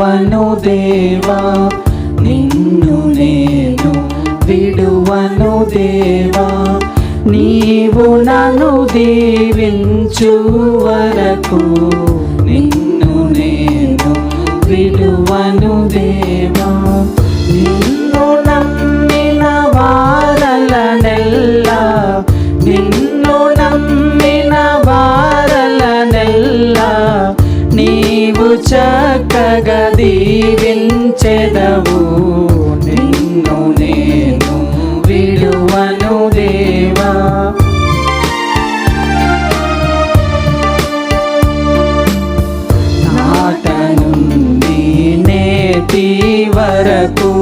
విడువను దేవా నిన్ను నేను విడువను దేవా నీవు నన్ను దీవించు వరకు నిన్ను దీవించెదవు నిన్ను నేను విడువను దేవా. నాట నుండి నేటి వరకు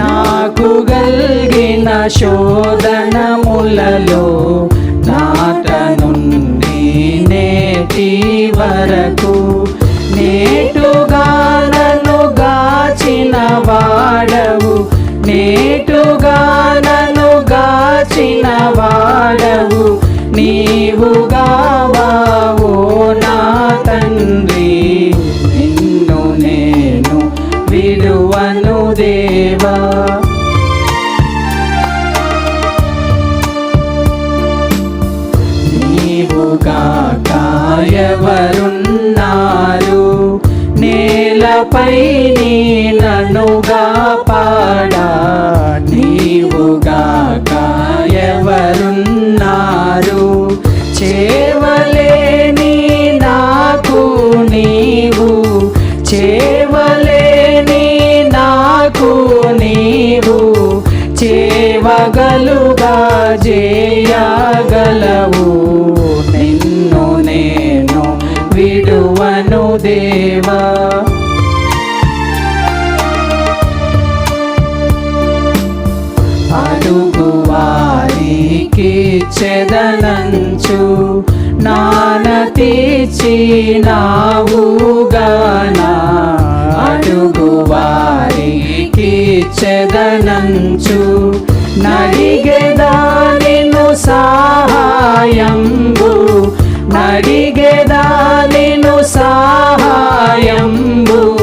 నాకు గల్గిన శోధనములలో నాట నుండి నేటి వరకు నేటుగా నన్ను గాచిన వాడవు. నీవుగావావో నా తండ్రి. నిన్ను నేను విడువను దేవా. నీవుగాక ఎవరున్నారు నేలపై నీ నన్నుగా పాడా. నీవుగాక ఎవరున్నారు? చేవలేని నాకు నీవు. చేవలేని నాకు నీవు. చేవగలుగా చెదలంచు చెదనంచు. నాన తీర్చి నావుగానా అడుగు వారికి చెదనంచు. నడిగెదానిను సహాయంబు. నడిగెదానిను సహాయంబు.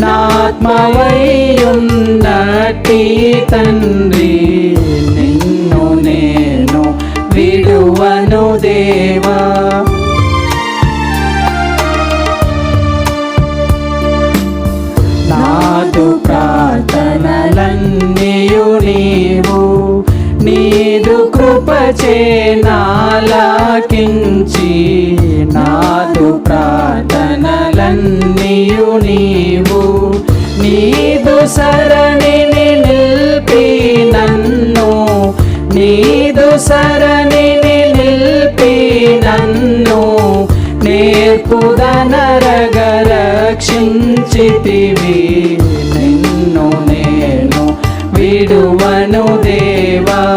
నాత్మవయ్యున్నట్టి తండ్రి. నాలకించి నాదు ప్రార్థనలన్నీయు నీవు నీదు సరణిని నిల్పి నన్ను. నీదు సరణిని నిల్పి నన్ను. నేర్పుదనరగరక్షించితివి నిన్ను నేను విడువను దేవా.